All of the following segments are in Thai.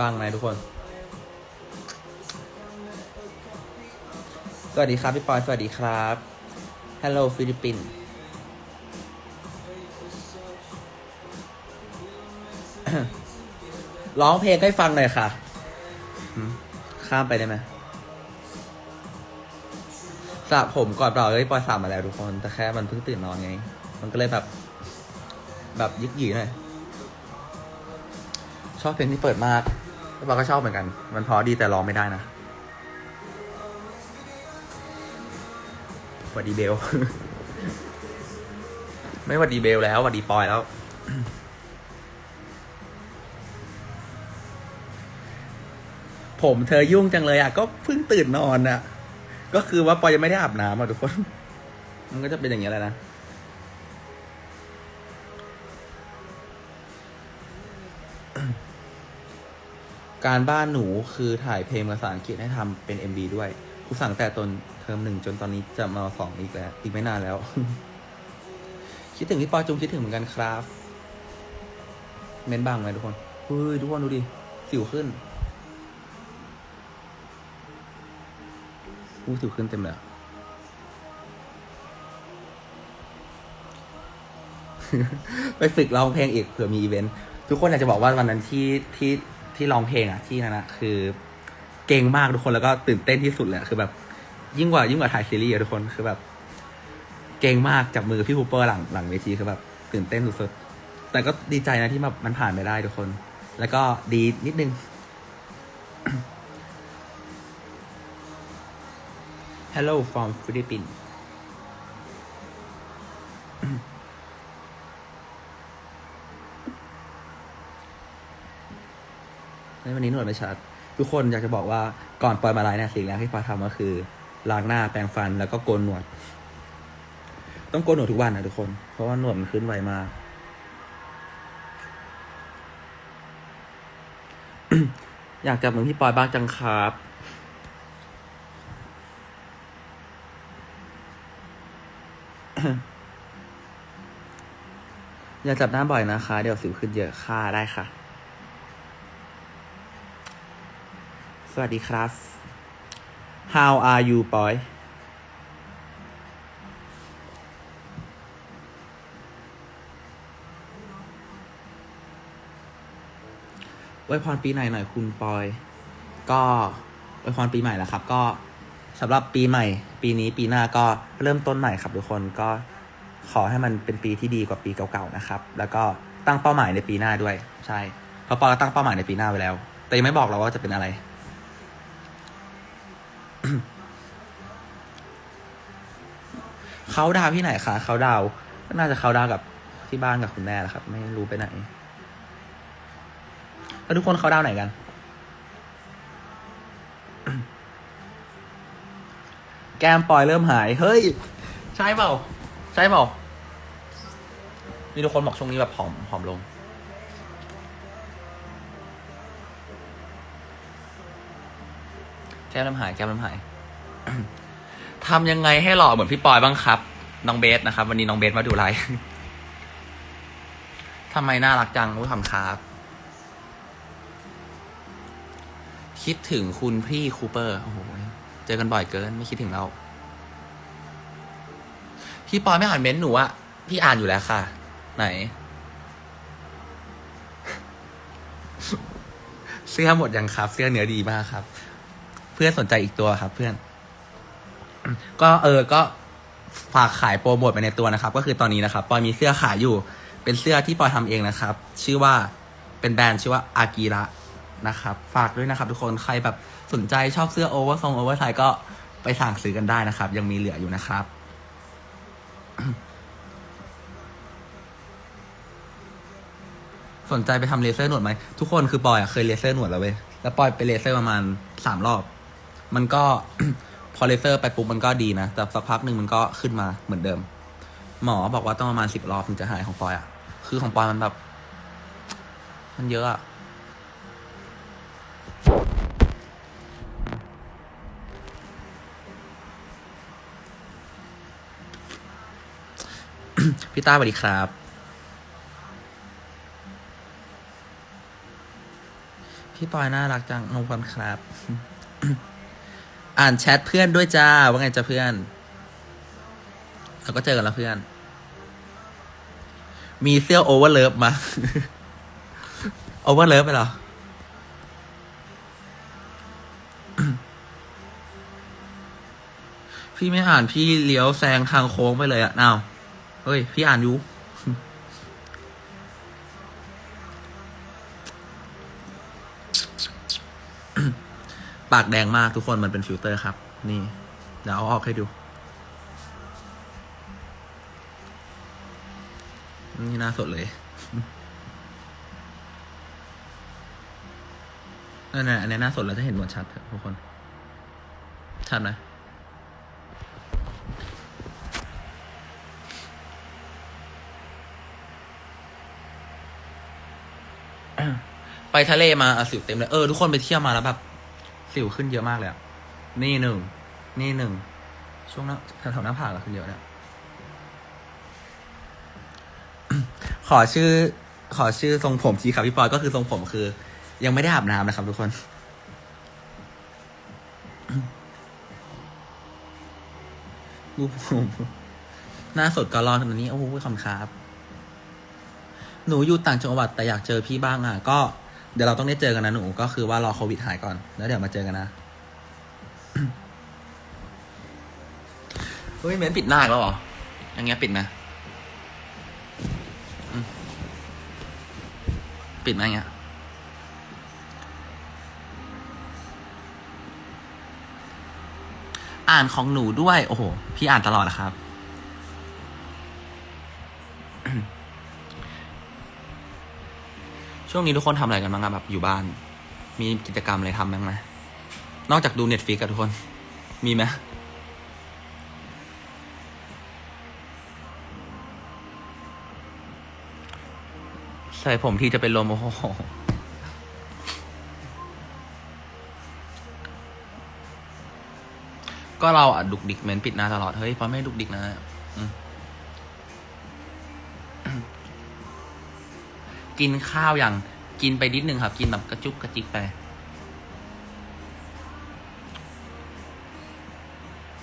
บ้างไหมทุกคน สวัสดีครับพี่ปอย สวัสดีครับ Hello ฟิลิปปินส์ร้องเพลงให้ฟังหน่อยค่ะ ข้ามไปได้ไหมสระผมก่อนเปล่าเลยปอยสระมาแล้วทุกคน แต่แค่มันเพิ่งตื่นนอนไง มันก็เลยแบบ แบบยึกหยีหน่อย ชอบเพลงที่เปิดมาก ปอยก็ชอบเหมือนกัน มันพอดีแต่ร้องไม่ได้นะหวัดดีเบล ไม่หวัดดีเบลแล้วหวัดดีปอยแล้ว ผมเธอยุ่งจังเลยอะ ก็เพิ่งตื่นนอนอะ ก็คือว่าปอยยังไม่ได้อาบน้ำอะทุกคน มันก็จะเป็นอย่างนี้ยแหละนะ การบ้านหนูคือถ่ายเพลงภาษาอังกฤษให้ทำเป็น MB ด้วยครูสั่งแต่ตอนเทอมหนึ่งจนตอนนี้จะมาสองอีกแล้ว อีกไม่นานแล้ว คิดถึงพี่ปอจุงคิดถึงเหมือนกันครับ เม้นบ้างไหมทุกคนเฮ้ยทุกคนดูดิ สิวขึ้นอู้สิวขึ้นเต็มเลยอะ ไปฝึกร้องเพลงอีกเผื่อมีอีเวนต์ทุกคนอยากจะบอกว่าวันนั้นที่ที่ ที่ร้องเพลงอะที่นั่นนะคือเก่งมากทุกคนแล้วก็ตื่นเต้นที่สุดเลยคือแบบ ยิ่งกว่ายิ่งกว่าถ่ายซีรีส์อะทุกคนคือแบบ เก่งมากจากมือพี่ฮูเปอร์หลังหลังเวทีคือแบบ ตื่นเต้นสุดๆแต่ก็ดีใจนะที่แบบมันผ่านไปได้ทุกคน แล้วก็ดีนิดนึง Hello from Philippines วันนี้หนวดไม่ชัด ทุกคนอยากจะบอกว่าก่อนปล่อยมาไลฟ์เนี่ยสิ่งแรกที่ปอทำก็คือล้างหน้าแปรงฟันแล้วก็โกนหนวด ต้องโกนหนวดทุกวันนะทุกคน เพราะว่าหนวดมันขึ้นไวมากอยากจับมือพี่ปอยบ้างจังครับอย่าจับหน้าบ่อยนะคะ เดี๋ยวสิวขึ้นเยอะค่ะได้ค่ะ สวัสดีครับ How are you boy อวยพรปีใหม่หน่อยคุณปอย ก็อวยพรปีใหม่แล้วครับ ก็สำหรับปีใหม่ ปีนี้ปีหน้าก็เริ่มต้นใหม่ครับทุกคนก็ขอให้มันเป็นปีที่ดีกว่าปีเก่าๆนะครับ แล้วก็ตั้งเป้าหมายในปีหน้าด้วย ใช่เพราะปอยก็ตั้งเป้าหมายในปีหน้าไว้แล้ว แต่ยังไม่บอกเราว่าจะเป็นอะไร เขาดาวที่ไหนคะเขาดาวก็น่าจะเขาดาวกับที่บ้านกับคุณแม่แหละครับ ไม่รู้ไปไหนแล้วทุกคนเขาดาวไหนกัน แก้มปอยเริ่มหาย เฮ้ย ใช่เปล่า ใช่เปล่า มีทุกคนบอกช่วงนี้แบบผอมผอมลงแก้มเริ่มหาย แก้มเริ่มหาย ทำยังไงให้หล่อเหมือนพี่ปอยบ้างครับ น้องเบสนะครับ วันนี้น้องเบสมาดูไลฟ์ทำไมน่ารักจังรู้ทำครับ คิดถึงคุณพี่คูเปอร์โอ้โหเจอกันบ่อยเกิน ไม่คิดถึงเรา พี่ปอยไม่อ่านเม้นหนูอะพี่อ่านอยู่แล้วค่ะ ไหน เสื้อหมดยังครับ เสื้อเนื้อดีมากครับ เพื่อนสนใจอีกตัวครับ เพื่อน ก็เออก็ฝากขายโปรโมทไปในตัวนะครับ ก็คือตอนนี้นะครับปอยมีเสื้อขายอยู่ เป็นเสื้อที่ปอยทำเองนะครับ ชื่อว่าเป็นแบรนด์ชื่อว่าอากิระนะครับ ฝากด้วยนะครับ ทุกคนใครแบบสนใจชอบเสื้อโอเวอร์ทรงโอเวอร์ไซส์ก็ไปสั่งซื้อกันได้นะครับ ยังมีเหลืออยู่นะครับสนใจไปทำเลเซอร์หนวดไหมทุกคนคือปอยอะเคยเลเซอร์หนวดแล้วเว้ยแล้วปอยไปเลเซอร์ประมาณสามรอบ มันก็ พอเลเซอร์ไปปุ๊บมันก็ดีนะ แต่สักพักหนึ่งมันก็ขึ้นมาเหมือนเดิม หมอบอกว่าต้องประมาณสิบรอบถึงจะหายของปอยอะคือของปอยมันแบบ มันเยอะอะพี่ต้าสวัสดีครับ พี่ปอยน่ารักจังขอบคุณครับ อ่านแชทเพื่อนด้วยจ้า ว่าไงจ้าเพื่อน เราก็เจอกันแล้วเพื่อน มีเสื้อโอเวอร์เลิฟมา โอเวอร์เลิฟไปหรอ พี่ไม่อ่านพี่เลี้ยวแซงทางโค้งไปเลยอะนาว เฮ้ย พี่อ่านอยู่ ปากแดงมากทุกคนมันเป็นฟิลเตอร์ครับ นี่ เดี๋ยวเอาออกให้ดู นี่หน่าสดเลยนั่นน่ะอันนี้หน้าสดแล้วจะเห็นหนวดชัดทุกคน ชัดไหมไปทะเลมาอะสิวเต็มเลย เออ ทุกคนไปเที่ยวมาแล้วแบบ สิวขึ้นเยอะมากเลยอะนี่หนึ่ง นี่หนึ่ง ช่วงหน้าแถวหน้าผากอะขึ้นเยอะเนี่ย ขอชื่อ ขอชื่อทรงผมทีครับพี่ปอยก็คือทรงผมคือ ยังไม่ได้อาบน้ำนะครับ ทุกคน รูปผมหน้าสดก็รอขนาดนี้ โอ้โหขอบคุณครับ หนูอยู่ต่างจังหวัดแต่อยากเจอพี่บ้างอะ ก็ เดี๋ยวเราต้องได้เจอกันนะหนูก็คือว่ารอโควิดหายก่อนแล้วเดี๋ยวมาเจอกันนะเฮ้ยเม้นปิดหน้าอีกแล้วเหรออย่างเงี้ยปิดไหมอืมปิดไหมอย่างเงี้ยอ่านของหนูด้วย โอ้โห พี่อ่านตลอดนะครับ ช่วงนี้ทุกคนทำอะไรกันบ้างอะแบบอยู่บ้าน มีกิจกรรมอะไรทำบ้างไหมนอกจากดูเน็ตฟ i ิกอะทุกคน มีไหมใส่ผมที่จะเป็นลมโอ้โหก็เราอะดุกดิกเม้นปิดหน้าตลอด เฮ้ยพอไม่ดุกดิกนะ กินข้าวอย่างกินไปนิดนึงครับ กินแบบกระจุกกระจิกไป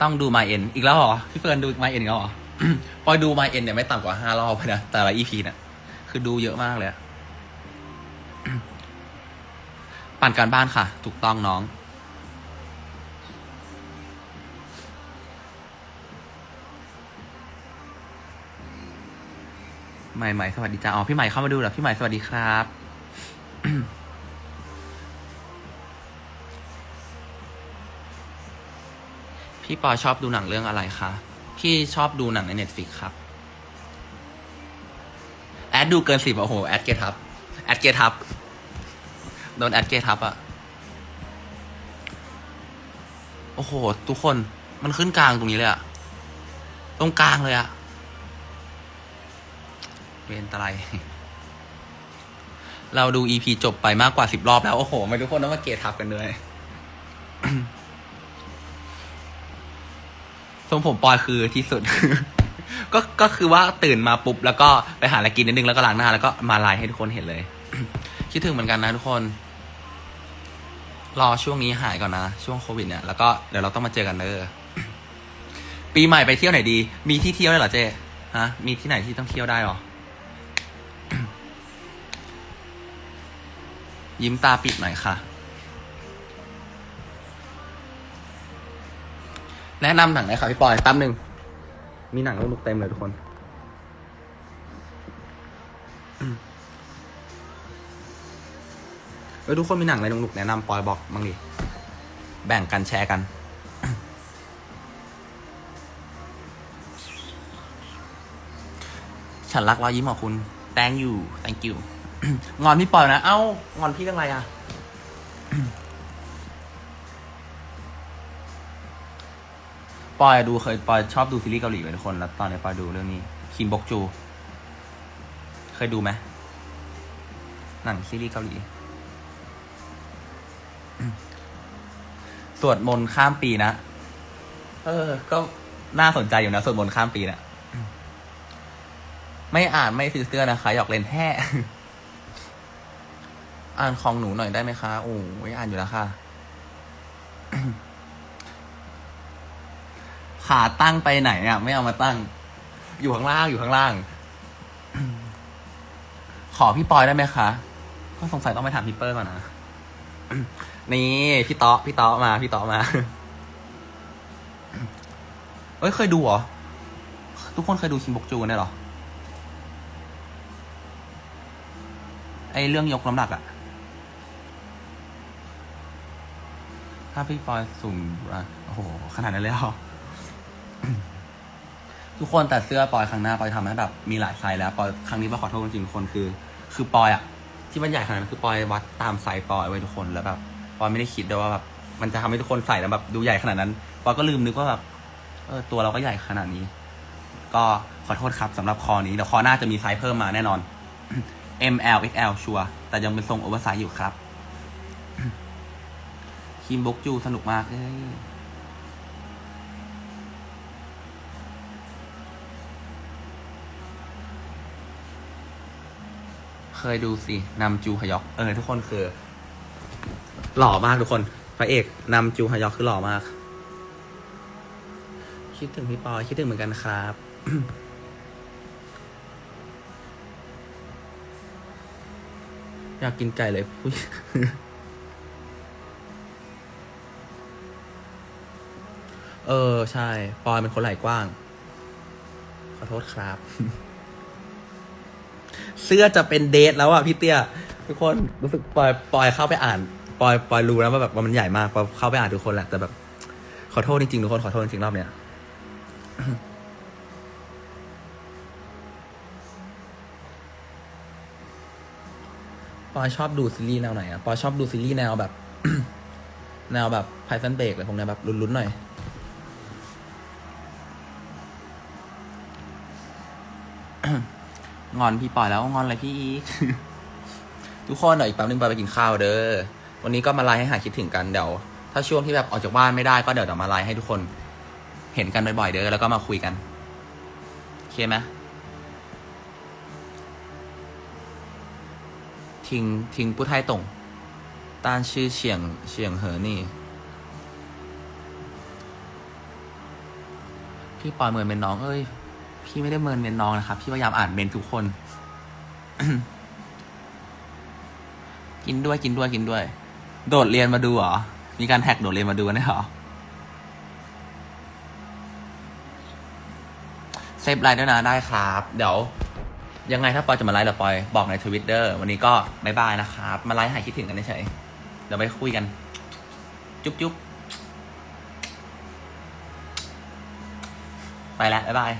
ต้องดูมาเอ็นอีกแล้วเหรอ พี่เฟิร์นดูมาเอ็นอีกแล้วเหรอปอยดูมาเอ็นเนี่ยไม่ต่ำกว่าห้ารอบเลยนะแต่ละอีพีเนี่ยคือดูเยอะมากเลยปั่นการบ้านค่ะ ถูกต้องน้อง ใหม่ใหม่สวัสดีจ้าอ๋อพี่ใหม่เข้ามาดูเหรอพี่ใหม่สวัสดีครับพี่ปอชอบดูหนังเรื่องอะไรคะพี่ชอบดูหนังในเน็ตฟิกครับ แอดดูเกินสิบโอ้โห แอดเกทับ แอดเกทับ โดนแอดเกทับอะโอ้โห ทุกคนมันขึ้นกลางตรงนี้เลยอะตรงกลางเลยอะ เวนตะไลเราดู EP จบไปมากกว่าสิบรอบแล้ว โอ้โหไม่ทุกคนต้องมาเกทับกันด้วยทรงผมปอยคือที่สุด ก็ก็คือว่าตื่นมาปุ๊บ แล้วก็ไปหาอะไรกินนิดนึงแล้วก็ล้างหน้า แล้วก็มาไลน์ให้ทุกคนเห็นเลย คิดถึงเหมือนกันนะทุกคน รอช่วงนี้หายก่อนนะ ช่วงโควิดเนี่ยแล้วก็เดี๋ยวเราต้องมาเจอกันเด้อปีใหม่ไปเที่ยวไหนดี มีที่เที่ยวได้เหรอเจ๊ฮะ มีที่ไหนที่ต้องเที่ยวได้หรอ ยิ้มตาปิดหน่อยค่ะ แนะนำหนังหน่อยค่ะพี่ปอยแป๊บหนึ่ง มีหนังลูกเต็มเลยทุกคน เออทุกคนมีหนังอะไรนุกๆแนะนำปอยบอกบ้างดิ แบ่งกันแชร์กันฉันรักรอยยิ้มของคุณ thank you thank you งอนพี่ปอยนะ เอ้า งอนพี่เรื่องอะไรอะ ปอยดูเคยปอยชอบดูซีรีส์เกาหลีไหมทุกคน แล้วตอนนี้ปอยดูเรื่องนี้ คิมบกจู เคยดูไหมหนังซีรีส์เกาหลี สวดมนต์ข้ามปีนะ เออ ก็น่าสนใจอยู่นะ สวดมนต์ข้ามปีนะ ไม่อ่านไม่ซื้อเสื้อนะคะหยอกเล่นแท้ อ่านของหนูหน่อยได้ไหมคะโอ้ยอ่านอยู่แล้วค่ะ ขาตั้งไปไหนอะ ไม่เอามาตั้ง อยู่ข้างล่างอยู่ข้างล่าง ขอพี่ปอยได้ไหมคะก็สงสัยต้องไปถามพี่เปอร์ก่อนนะนี่พี่เตาะพี่เตาะมา พี่เตาะมาเอ้ยเคยดูเหรอ ทุกคนเคยดูคิมบกจูนได้วยเหรอไอเรื่องยกน้ำหนักอะ ถ้าพี่ปอยสูงอะโอ้โห ขนาดนั้นเลยเหรอ ทุกคนแต่เสื้อปอยครั้งหน้าปอยทำให้แบบมีหลายไซส์แล้วปอยครั้งนี้ปอยขอโทษจริงๆทุกคนคือ คือปอยอะที่มันใหญ่ขนาดนั้นคือปอยวัดตามไซส์ปอยไว้ทุกคนแล้วแบบปอยไม่ได้คิดด้วยว่าแบบมันจะทำให้ทุกคนใส่แล้วแบบดูใหญ่ขนาดนั้นปอยก็ลืมนึกว่าแบบเออตัวเราก็ใหญ่ขนาดนี้ ก็ขอโทษครับสำหรับคอนี้เดี๋ยวคอหน้าจะมีไซส์เพิ่มมาแน่นอน M L X L ชัวร์แต่ยังเป็นทรงโอเวอร์ไซส์อยู่ครับ คิมบกจูสนุกมากเอ้ยเคยดูสินำจูฮยอก เออ ทุกคนคือ หล่อมากทุกคน พระเอกนำจูฮยอกคือหล่อมาก คิดถึงพี่ปอยคิดถึงเหมือนกันครับอยากกินไก่เลยพุ้ เออ ใช่ ปอยเป็นคนไหลกว้าง ขอโทษครับ เสื้อจะเป็นเดทแล้วอะพี่เตี้ย ทุกคนรู้สึกปอยปอยเข้าไปอ่าน ปอยปอยรู้แล้วว่าแบบว่ามันใหญ่มากปอยเข้าไปอ่านทุกคนแหละแต่แบบ ขอโทษจริงๆทุกคนขอโทษจริงๆรอบเนี้ยปอยชอบดูซีรีส์แนวไหนอะปอยชอบดูซีรีส์แนวแบบ แนวแบบไพซันเบรกอะไรพวกนี้แบบลุ้นๆหน่อย งอนพี่ปอยแล้วงอนอะไรพี่อีกทุกคนเดี๋ยวอีกแป๊บนึงปอยไปกินข้าวเด้อวันนี้ก็มาไลฟ์ให้หายคิดถึงกันเดี๋ยวถ้าช่วงที่แบบออกจากบ้านไม่ได้ก็เดี๋ยวเดี๋ยวมาไลฟ์ให้ทุกคน เห็นกันบ่อยๆเด้อแล้วก็มาคุยกันโอเคไหมทิ้งทิ้งผู้ไทยตรงต้านชื่อเฉียงเฉียงเหอนี่ พี่ปอยเมินเป็นน้องเอ้ย พี่ไม่ได้เมินเป็นน้องนะครับ พี่พยายามอ่านเมนทุกคน กินด้วยกินด้วยกินด้วย โดดเรียนมาดูเหรอ มีการแท็กโดดเรียนมาดูกันได้เหรอเซฟไลน์ด้วยนะได้ครับ เดี๋ยวยังไงถ้าปอยจะมาไลฟ์เดี๋ยวปอยบอกในทวิตเตอร์วันนี้ก็บายบายนะครับ มาไลฟ์หายคิดถึงกันเฉยเดี๋ยวไปคุยกัน จุ๊บจุ๊บไปแล้วบ๊ายบาย